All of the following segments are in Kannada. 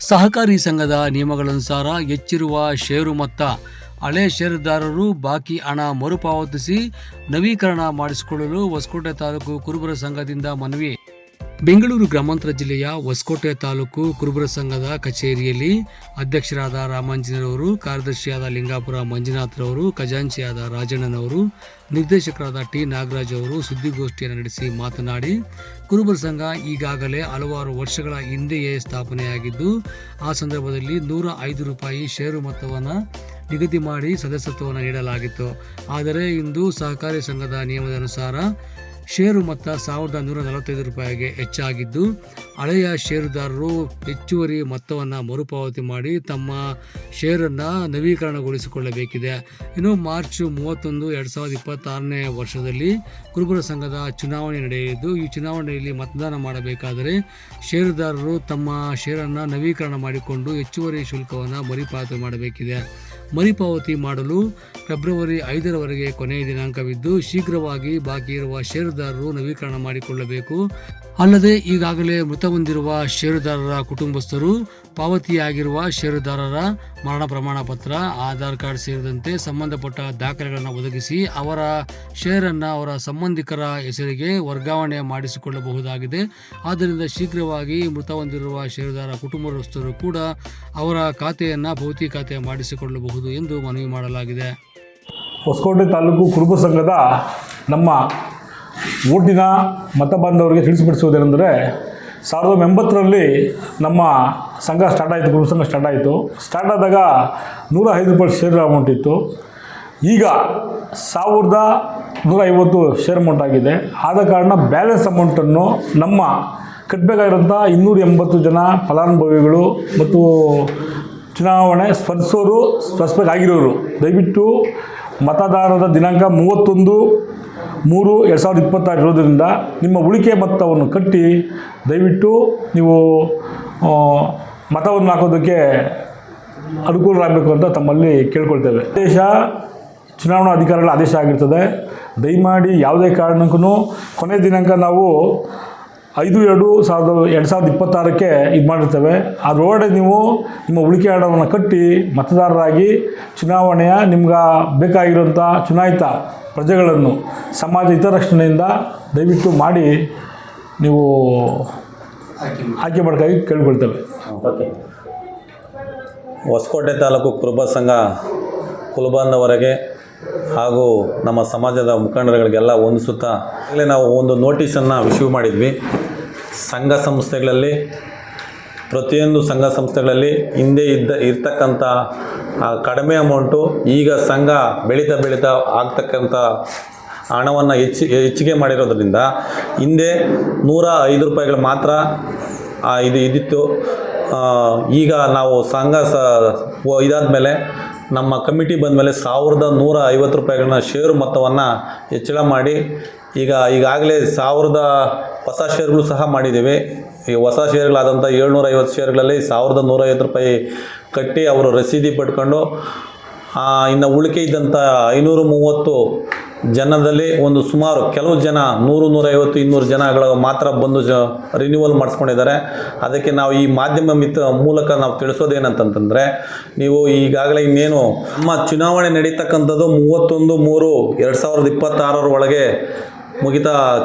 ಸಹಕಾರಿ ಸಂಘದ ನಿಯಮಗಳನುಸಾರ ಹೆಚ್ಚಿರುವ ಷೇರು ಮೊತ್ತ ಹಳೆ ಷೇರುದಾರರು ಬಾಕಿ ಹಣ ಮರುಪಾವತಿಸಿ ನವೀಕರಣ ಮಾಡಿಸಿಕೊಳ್ಳಲು ಹೊಸಕೋಟೆ ತಾಲೂಕು ಕುರುಬರ ಸಂಘದಿಂದ ಮನವಿ. ಬೆಂಗಳೂರು ಗ್ರಾಮಾಂತರ ಜಿಲ್ಲೆಯ ಹೊಸಕೋಟೆ ತಾಲೂಕು ಕುರುಬರ ಸಂಘದ ಕಚೇರಿಯಲ್ಲಿ ಅಧ್ಯಕ್ಷರಾದ ರಾಮಾಂಜನರವರು, ಕಾರ್ಯದರ್ಶಿಯಾದ ಲಿಂಗಾಪುರ ಮಂಜುನಾಥ್ರವರು, ಖಜಾಂಚಿಯಾದ ರಾಜಣ್ಣನವರು, ನಿರ್ದೇಶಕರಾದ ಟಿ ನಾಗರಾಜ್ ಅವರು ಸುದ್ದಿಗೋಷ್ಠಿಯನ್ನು ನಡೆಸಿ ಮಾತನಾಡಿ, ಕುರುಬರ ಸಂಘ ಈಗಾಗಲೇ ಹಲವಾರು ವರ್ಷಗಳ ಹಿಂದೆಯೇ ಸ್ಥಾಪನೆಯಾಗಿದ್ದು, ಆ ಸಂದರ್ಭದಲ್ಲಿ ನೂರ ಐದು ರೂಪಾಯಿ ಷೇರು ಮೊತ್ತವನ್ನು ನಿಗದಿ ಮಾಡಿ ಸದಸ್ಯತ್ವವನ್ನು ನೀಡಲಾಗಿತ್ತು. ಆದರೆ ಇಂದು ಸಹಕಾರಿ ಸಂಘದ ನಿಯಮದ ಅನುಸಾರ ಷೇರು ಮೊತ್ತ ಸಾವಿರದ ನೂರ ನಲವತ್ತೈದು ರೂಪಾಯಿಗೆ ಹೆಚ್ಚಾಗಿದ್ದು, ಹಳೆಯ ಷೇರುದಾರರು ಹೆಚ್ಚುವರಿ ಮೊತ್ತವನ್ನು ಮರುಪಾವತಿ ಮಾಡಿ ತಮ್ಮ ಷೇರನ್ನು ನವೀಕರಣಗೊಳಿಸಿಕೊಳ್ಳಬೇಕಿದೆ. ಇನ್ನು ಮಾರ್ಚ್ ಮೂವತ್ತೊಂದು ಎರಡು ಸಾವಿರದ ಇಪ್ಪತ್ತಾರನೇ ವರ್ಷದಲ್ಲಿ ಕುರುಬರ ಸಂಘದ ಚುನಾವಣೆ ನಡೆಯಲಿದ್ದು, ಈ ಚುನಾವಣೆಯಲ್ಲಿ ಮತದಾನ ಮಾಡಬೇಕಾದರೆ ಷೇರುದಾರರು ತಮ್ಮ ಷೇರನ್ನು ನವೀಕರಣ ಮಾಡಿಕೊಂಡು ಹೆಚ್ಚುವರಿ ಶುಲ್ಕವನ್ನು ಮರುಪಾವತಿ ಮಾಡಬೇಕಿದೆ. ಮರುಪಾವತಿ ಮಾಡಲು ಫೆಬ್ರವರಿ ಐದರವರೆಗೆ ಕೊನೆಯ ದಿನಾಂಕವಿದ್ದು, ಶೀಘ್ರವಾಗಿ ಬಾಕಿ ಇರುವ ಷೇರುದಾರರು ನವೀಕರಣ ಮಾಡಿಕೊಳ್ಳಬೇಕು. ಅಲ್ಲದೆ, ಈಗಾಗಲೇ ಮೃತ ಹೊಂದಿರುವ ಷೇರುದಾರರ ಕುಟುಂಬಸ್ಥರು, ಪಾವತಿಯಾಗಿರುವ ಷೇರುದಾರರ ಮರಣ ಪ್ರಮಾಣ ಪತ್ರ, ಆಧಾರ್ ಕಾರ್ಡ್ ಸೇರಿದಂತೆ ಸಂಬಂಧಪಟ್ಟ ದಾಖಲೆಗಳನ್ನು ಒದಗಿಸಿ ಅವರ ಷೇರನ್ನು ಅವರ ಸಂಬಂಧಿಕರ ಹೆಸರಿಗೆ ವರ್ಗಾವಣೆ ಮಾಡಿಸಿಕೊಳ್ಳಬಹುದಾಗಿದೆ. ಆದ್ದರಿಂದ ಶೀಘ್ರವಾಗಿ ಮೃತ ಹೊಂದಿರುವ ಷೇರುದಾರ ಕುಟುಂಬಸ್ಥರು ಕೂಡ ಅವರ ಖಾತೆಯನ್ನು ಭೌತಿಕ ಖಾತೆ ಮಾಡಿಸಿಕೊಳ್ಳಬಹುದು ಎಂದು ಮನವಿ ಮಾಡಲಾಗಿದೆ. ಹೊಸಕೋಟೆ ತಾಲೂಕು ಕುರುಬ ಸಂಘದ ನಮ್ಮ ಊಟಿನ ಮತ ಬಾಂಧವರಿಗೆ ತಿಳಿಸಿಪಡಿಸುವುದೇನೆಂದರೆ ಸಾವಿರದ ಒಂಬೈನೂರ ಎಂಬತ್ತರಲ್ಲಿ ನಮ್ಮ ಸಂಘ ಸ್ಟಾರ್ಟ್ ಆಯಿತು, ಕುರುಬ ಸಂಘ ಸ್ಟಾರ್ಟ್ ಆಯಿತು. ಸ್ಟಾರ್ಟ್ ಆದಾಗ ನೂರ ಐದು ರೂಪಾಯಿ ಶೇರ್ ಅಮೌಂಟ್ ಇತ್ತು. ಈಗ ಸಾವಿರದ ನೂರ ಐವತ್ತು ಶೇರ್ ಅಮೌಂಟ್ ಆಗಿದೆ. ಆದ ಕಾರಣ ಬ್ಯಾಲೆನ್ಸ್ ಅಮೌಂಟನ್ನು ನಮ್ಮ ಕಟ್ಟಬೇಕಾಗಿರೋಂಥ ಇನ್ನೂರ ಎಂಬತ್ತು ಜನ ಫಲಾನುಭವಿಗಳು ಮತ್ತು ಚುನಾವಣೆ ಸ್ಪರ್ಧಿಸೋರು, ಸ್ಪರ್ಧಿಸಬೇಕಾಗಿರೋರು, ದಯವಿಟ್ಟು ಮತದಾನದ ದಿನಾಂಕ ಮೂವತ್ತೊಂದು ಮೂರು ಎರಡು ಸಾವಿರದ ಇಪ್ಪತ್ತಾರು ಇರೋದ್ರಿಂದ ನಿಮ್ಮ ಉಳಿಕೆ ಮೊತ್ತವನ್ನು ಕಟ್ಟಿ ದಯವಿಟ್ಟು ನೀವು ಮತವನ್ನು ಹಾಕೋದಕ್ಕೆ ಅನುಕೂಲರಾಗಬೇಕು ಅಂತ ತಮ್ಮಲ್ಲಿ ಕೇಳ್ಕೊಳ್ತೇವೆ. ದೇಶ ಚುನಾವಣಾ ಅಧಿಕಾರಿಗಳ ಆದೇಶ ಆಗಿರ್ತದೆ. ದಯಮಾಡಿ ಯಾವುದೇ ಕಾರಣಕ್ಕೂ ಕೊನೆ ದಿನಾಂಕ ನಾವು ಐದು, ಎರಡು ಸಾವಿರದ ಎರಡು ಸಾವಿರದ ಇಪ್ಪತ್ತಾರಕ್ಕೆ ಇದು ಮಾಡಿರ್ತೇವೆ. ಅದರೊಳಗಡೆ ನೀವು ನಿಮ್ಮ ಉಳಿಕೆ ಹಣವನ್ನು ಕಟ್ಟಿ ಮತದಾರರಾಗಿ ಚುನಾವಣೆಯ ನಿಮ್ಗೆ ಬೇಕಾಗಿರುವಂಥ ಚುನಾಯಿತ ಪ್ರಜೆಗಳನ್ನು ಸಮಾಜ ಹಿತರಕ್ಷಣೆಯಿಂದ ದಯವಿಟ್ಟು ಮಾಡಿ ನೀವು ಆಯ್ಕೆ ಮಾಡೋಕ್ಕಾಗಿ ಕೇಳ್ಕೊಳ್ತೇವೆ. ಓಕೆ. ಹೊಸಕೋಟೆ ತಾಲೂಕು ಕುರುಬ ಸಂಘ ಕುಲಬಾಂಧವರೆಗೆ ಹಾಗೂ ನಮ್ಮ ಸಮಾಜದ ಮುಖಂಡರುಗಳಿಗೆಲ್ಲ ಹೊಂದಿಸುತ್ತಾ ಈಗಲೇ ನಾವು ಒಂದು ನೋಟಿಸನ್ನು ಇಶ್ಯೂ ಮಾಡಿದ್ವಿ. ಸಂಘ ಸಂಸ್ಥೆಗಳಲ್ಲಿ, ಪ್ರತಿಯೊಂದು ಸಂಘ ಸಂಸ್ಥೆಗಳಲ್ಲಿ ಹಿಂದೆ ಇದ್ದ, ಇರ್ತಕ್ಕಂಥ ಕಡಿಮೆ ಅಮೌಂಟು ಈಗ ಸಂಘ ಬೆಳೀತಾ ಬೆಳೀತಾ ಆಗ್ತಕ್ಕಂಥ ಹಣವನ್ನು ಹೆಚ್ಚಿ, ಹೆಚ್ಚಿಗೆ ಮಾಡಿರೋದ್ರಿಂದ ಹಿಂದೆ ನೂರ ಐದು ರೂಪಾಯಿಗಳು ಮಾತ್ರ ಇದು ಇದಿತ್ತು ಈಗ ನಾವು ಸಂಘ ಸ ಇದಾದ ಮೇಲೆ ನಮ್ಮ ಕಮಿಟಿ ಬಂದ ಮೇಲೆ ಸಾವಿರದ ನೂರ ಐವತ್ತು ರೂಪಾಯಿಗಳನ್ನ ಷೇರು ಮೊತ್ತವನ್ನು ಹೆಚ್ಚಳ ಮಾಡಿ, ಈಗ, ಈಗಾಗಲೇ ಸಾವಿರದ ಹೊಸ ಷೇರುಗಳು ಸಹ ಮಾಡಿದ್ದೀವಿ. ಈ ಹೊಸ ಷೇರುಗಳಾದಂಥ ಏಳ್ನೂರ ಐವತ್ತು ಷೇರುಗಳಲ್ಲಿ ಸಾವಿರದ ನೂರೈವತ್ತು ರೂಪಾಯಿ ಕಟ್ಟಿ ಅವರು ರಸೀದಿ ಪಡ್ಕೊಂಡು ಇನ್ನು ಉಳಿಕೆ ಇದ್ದಂಥ ಐನೂರು ಮೂವತ್ತು ಜನದಲ್ಲಿ ಒಂದು ಸುಮಾರು ಕೆಲವು ಜನ, ನೂರು, ನೂರೈವತ್ತು, ಇನ್ನೂರು ಜನಗಳು ಮಾತ್ರ ಬಂದು ಜ ರಿನ್ಯೂವಲ್ ಮಾಡಿಸ್ಕೊಂಡಿದ್ದಾರೆ. ಅದಕ್ಕೆ ನಾವು ಈ ಮಾಧ್ಯಮ ಮಿತ್ರ ಮೂಲಕ ನಾವು ತಿಳಿಸೋದೇನಂತಂತಂದರೆ ನೀವು ಈಗಾಗಲೇ ಇನ್ನೇನು ನಮ್ಮ ಚುನಾವಣೆ ನಡೀತಕ್ಕಂಥದ್ದು ಮೂವತ್ತೊಂದು ಮೂರು, ಎರಡು ಸಾವಿರದ ಇಪ್ಪತ್ತಾರರ ಒಳಗೆ ಮುಗಿತಾ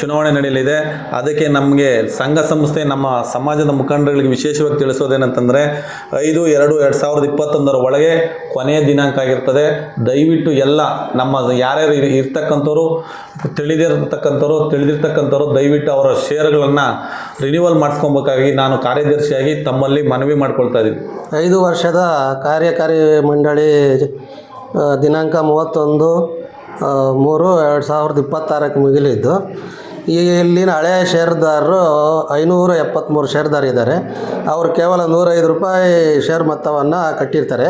ಚುನಾವಣೆ ನಡೆಯಲಿದೆ. ಅದಕ್ಕೆ ನಮಗೆ ಸಂಘ ಸಂಸ್ಥೆ ನಮ್ಮ ಸಮಾಜದ ಮುಖಂಡರುಗಳಿಗೆ ವಿಶೇಷವಾಗಿ ತಿಳಿಸೋದೇನಂತಂದರೆ, ಐದು, ಎರಡು ಎರಡು ಸಾವಿರದ ಇಪ್ಪತ್ತೊಂದರ ಒಳಗೆ ಕೊನೆಯ ದಿನಾಂಕ ಆಗಿರ್ತದೆ. ದಯವಿಟ್ಟು ಎಲ್ಲ ನಮ್ಮ ಯಾರ್ಯಾರು ಇರ್- ಇರ್ತಕ್ಕಂಥವ್ರು, ತಿಳಿದಿರತಕ್ಕಂಥವ್ರು, ತಿಳಿದಿರ್ತಕ್ಕಂಥವ್ರು ದಯವಿಟ್ಟು ಅವರ ಷೇರುಗಳನ್ನು ರಿನ್ಯೂವಲ್ ಮಾಡಿಸ್ಕೊಬೇಕಾಗಿ ನಾನು ಕಾರ್ಯದರ್ಶಿಯಾಗಿ ತಮ್ಮಲ್ಲಿ ಮನವಿ ಮಾಡ್ಕೊಳ್ತಾ ಇದ್ದೀನಿ. ಐದು ವರ್ಷದ ಕಾರ್ಯಕಾರಿ ಮಂಡಳಿ ದಿನಾಂಕ ಮೂವತ್ತೊಂದು. ಮೂರು, ಎರಡು ಸಾವಿರದ ಇಪ್ಪತ್ತಾರಕ್ಕೆ ಮುಗಿಲಿದ್ದು. ಈ ಇಲ್ಲಿನ ಹಳೆಯ ಷೇರ್ದಾರರು ಐನೂರ ಎಪ್ಪತ್ತ್ಮೂರು ಷೇರ್ದಾರಿದ್ದಾರೆ ಅವರು ಕೇವಲ ನೂರೈದು ರೂಪಾಯಿ ಷೇರ್ ಮೊತ್ತವನ್ನು ಕಟ್ಟಿರ್ತಾರೆ.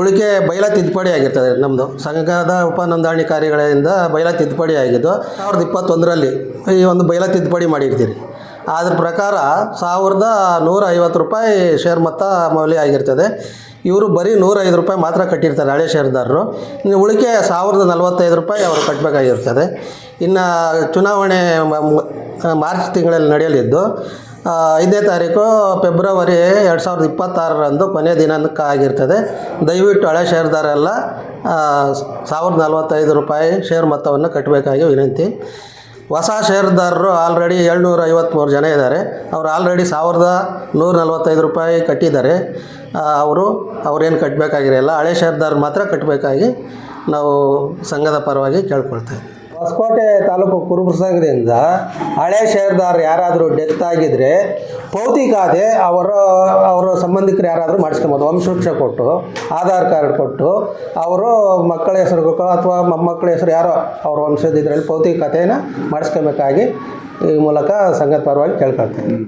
ಉಳಿಕೆ ಬೈಲ ತಿದ್ದುಪಡಿ ಆಗಿರ್ತದೆ ನಮ್ಮದು ಸಂಘದ ಉಪನೋಂದಾಣಿಕಾರಿಗಳಿಂದ ಬೈಲ ತಿದ್ದುಪಡಿ ಆಗಿದ್ದು, ಸಾವಿರದ ಇಪ್ಪತ್ತೊಂದರಲ್ಲಿ ಈ ಒಂದು ಬೈಲ ತಿದ್ದುಪಡಿ ಮಾಡಿರ್ತೀರಿ. ಅದ್ರ ಪ್ರಕಾರ ಸಾವಿರದ ನೂರ ಐವತ್ತು ರೂಪಾಯಿ ಶೇರ್ ಮೊತ್ತ ಮೌಲ್ಯ ಆಗಿರ್ತದೆ. ಇವರು ಬರೀ ನೂರೈದು ರೂಪಾಯಿ ಮಾತ್ರ ಕಟ್ಟಿರ್ತಾರೆ ಹಳೆ ಷೇರುದಾರರು ಇನ್ನು ಉಳಿಕೆ ಸಾವಿರದ ನಲವತ್ತೈದು ರೂಪಾಯಿ ಅವರು ಕಟ್ಟಬೇಕಾಗಿರ್ತದೆ ಇನ್ನು ಚುನಾವಣೆ ಮಾರ್ಚ್ ತಿಂಗಳಲ್ಲಿ ನಡೆಯಲಿದ್ದು ಐದನೇ ತಾರೀಕು ಫೆಬ್ರವರಿ ಎರಡು ಸಾವಿರದ ಇಪ್ಪತ್ತಾರರಂದು ಕೊನೆಯ ದಿನಾಂಕ ಆಗಿರ್ತದೆ. ದಯವಿಟ್ಟು ಹಳೆ ಷೇರುದಾರೆಲ್ಲ ಸಾವಿರದ ನಲವತ್ತೈದು ರೂಪಾಯಿ ಷೇರು ಮೊತ್ತವನ್ನು ಕಟ್ಟಬೇಕಾಗಿ ವಿನಂತಿ. ಹೊಸ ಷೇರ್ದಾರರು ಆಲ್ರೆಡಿ ಏಳ್ನೂರ ಐವತ್ತ್ಮೂರು ಜನ ಇದ್ದಾರೆ. ಅವರು ಆಲ್ರೆಡಿ ಸಾವಿರದ ನೂರ ನಲ್ವತ್ತೈದು ರೂಪಾಯಿ ಕಟ್ಟಿದ್ದಾರೆ. ಅವರು, ಅವ್ರೇನು ಕಟ್ಟಬೇಕಾಗಿರಲ್ಲ ಹಳೆ ಷೇರ್ದಾರರು ಮಾತ್ರ ಕಟ್ಟಬೇಕಾಗಿ ನಾವು ಸಂಘದ ಪರವಾಗಿ ಕೇಳ್ಕೊಳ್ತೇವೆ ಹೊಸಕೋಟೆ ತಾಲೂಕು ಕುರುಬರ ಸಂಘದಿಂದ ಹಳೆ ಷೇರ್ದಾರ್ ಯಾರಾದರೂ ಡೆತ್ ಆಗಿದ್ರೆ ಪೌತಿ ಖಾತೆ ಅವರ ಅವರ ಸಂಬಂಧಿಕರು ಯಾರಾದರೂ ಮಾಡಿಸ್ಕೊಬೋದು. ವಂಶವೃಕ್ಷ ಕೊಟ್ಟು, ಆಧಾರ್ ಕಾರ್ಡ್ ಕೊಟ್ಟು, ಅವರು ಮಕ್ಕಳ ಹೆಸರು ಅಥವಾ ಮೊಮ್ಮಕ್ಕಳ ಹೆಸರು ಯಾರೋ ಅವ್ರ ವಂಶದ ಇದರಲ್ಲಿ ಪೌತಿ ಖಾತೆಯನ್ನು ಮಾಡಿಸ್ಕೋಬೇಕಾಗಿ ಈ ಮೂಲಕ ಸಂಘದ ಪರವಾಗಿ ಕೇಳ್ಕೊಳ್ತೇನೆ.